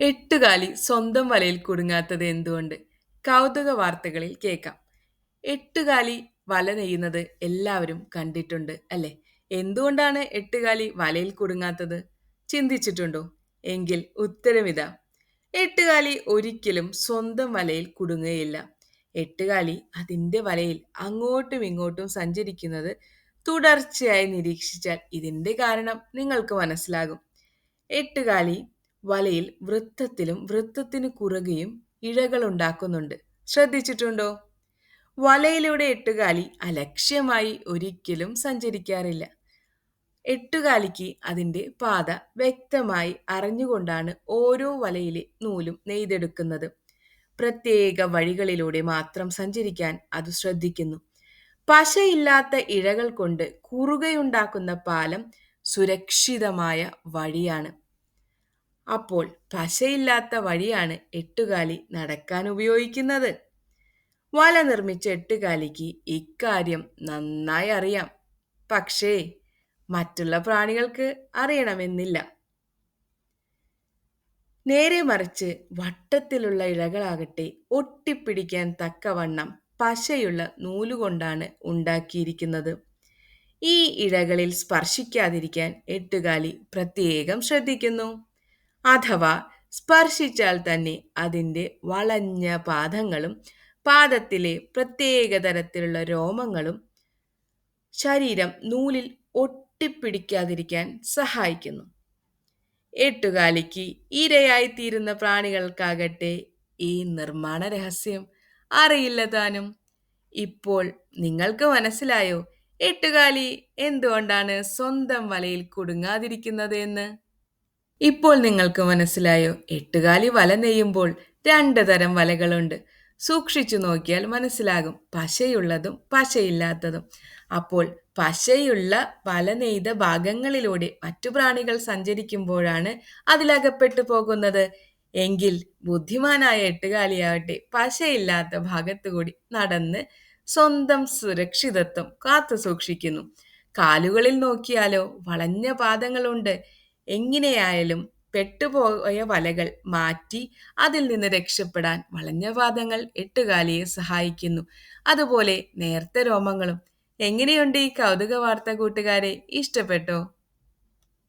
എട്ടുകാലി സ്വന്തം വലയിൽ കുടുങ്ങാത്തത് എന്തുകൊണ്ട്? കൗതുക വാർത്തകളിൽ കേൾക്കാം. എട്ടുകാലി വല നെയ്യുന്നത് എല്ലാവരും കണ്ടിട്ടുണ്ട് അല്ലെ? എന്തുകൊണ്ടാണ് എട്ടുകാലി വലയിൽ കുടുങ്ങാത്തത്? ചിന്തിച്ചിട്ടുണ്ടോ? എങ്കിൽ ഉത്തരമിതാ. എട്ടുകാലി ഒരിക്കലും സ്വന്തം വലയിൽ കുടുങ്ങുകയില്ല. എട്ടുകാലി അതിന്റെ വലയിൽ അങ്ങോട്ടും ഇങ്ങോട്ടും സഞ്ചരിക്കുന്നത് തുടർച്ചയായി നിരീക്ഷിച്ചാൽ ഇതിന്റെ കാരണം നിങ്ങൾക്ക് മനസ്സിലാകും. എട്ടുകാലി വലയിൽ വൃത്തത്തിലും വൃത്തത്തിന് കുറുകയും ഇഴകൾ ഉണ്ടാക്കുന്നുണ്ട് ശ്രദ്ധിച്ചിട്ടുണ്ടോ? വലയിലൂടെ എട്ടുകാലി അലക്ഷ്യമായി ഒരിക്കലും സഞ്ചരിക്കാറില്ല. എട്ടുകാലിക്ക് അതിന്റെ പാത വ്യക്തമായി അറിഞ്ഞുകൊണ്ടാണ് ഓരോ വലയിലെ നൂലും നെയ്തെടുക്കുന്നത്. പ്രത്യേക വഴികളിലൂടെ മാത്രം സഞ്ചരിക്കാൻ അത് ശ്രദ്ധിക്കുന്നു. പശയില്ലാത്ത ഇഴകൾ കൊണ്ട് കുറുകയുണ്ടാക്കുന്ന പാലം സുരക്ഷിതമായ വഴിയാണ്. അപ്പോൾ പശയില്ലാത്ത വഴിയാണ് എട്ടുകാലി നടക്കാൻ ഉപയോഗിക്കുന്നത്. വല നിർമ്മിച്ച എട്ടുകാലിക്ക് ഇക്കാര്യം നന്നായി അറിയാം. പക്ഷേ മറ്റുള്ള പ്രാണികൾക്ക് അറിയണമെന്നില്ല. നേരെ മറിച്ച് വട്ടത്തിലുള്ള ഇഴകളാകട്ടെ ഒട്ടിപ്പിടിക്കാൻ തക്കവണ്ണം പശയുള്ള നൂലുകൊണ്ടാണ് ഉണ്ടാക്കിയിരിക്കുന്നത്. ഈ ഇഴകളിൽ സ്പർശിക്കാതിരിക്കാൻ എട്ടുകാലി പ്രത്യേകം ശ്രദ്ധിക്കുന്നു. അഥവാ സ്പർശിച്ചാൽ തന്നെ അതിന്റെ വളഞ്ഞ പാദങ്ങളും പാദത്തിലെ പ്രത്യേക തരത്തിലുള്ള രോമങ്ങളും ശരീരം നൂലിൽ ഒട്ടിപ്പിടിക്കാതിരിക്കാൻ സഹായിക്കുന്നു. എട്ടുകാലിക്ക് ഇരയായിത്തീരുന്ന പ്രാണികൾക്കാകട്ടെ ഈ നിർമ്മാണ രഹസ്യം അറിയില്ല താനും. ഇപ്പോൾ നിങ്ങൾക്ക് മനസ്സിലായോ? എട്ടുകാലി എന്തുകൊണ്ടാണ് സ്വന്തം വലയിൽ കുടുങ്ങാതിരിക്കുന്നത് എന്ന് ഇപ്പോൾ നിങ്ങൾക്ക് മനസ്സിലായോ? എട്ടുകാലി വല നെയ്യുമ്പോൾ രണ്ട് തരം വലകളുണ്ട്. സൂക്ഷിച്ചു നോക്കിയാൽ മനസ്സിലാകും. പശയുള്ളതും പശയില്ലാത്തതും. അപ്പോൾ പശയുള്ള വല നെയ്ത ഭാഗങ്ങളിലൂടെ മറ്റു പ്രാണികൾ സഞ്ചരിക്കുമ്പോഴാണ് അതിലകപ്പെട്ടു പോകുന്നത്. എങ്കിൽ ബുദ്ധിമാനായ എട്ടുകാലിയാവട്ടെ പശയില്ലാത്ത ഭാഗത്തുകൂടി നടന്ന് സ്വന്തം സുരക്ഷിതത്വം കാത്തു സൂക്ഷിക്കുന്നു കാലുകളിൽ നോക്കിയാലോ വളഞ്ഞ പാദങ്ങളുണ്ട്. എങ്ങനെയായാലും പെട്ടുപോയ വലകൾ മാറ്റി അതിൽ നിന്ന് രക്ഷപ്പെടാൻ വളഞ്ഞ പാദങ്ങൾ എട്ടുകാലിയെ സഹായിക്കുന്നു. അതുപോലെ നേർത്ത രോമങ്ങളും. എങ്ങനെയുണ്ട് ഈ കൗതുക വാർത്ത കൂട്ടുകാരെ? ഇഷ്ടപ്പെട്ടോ?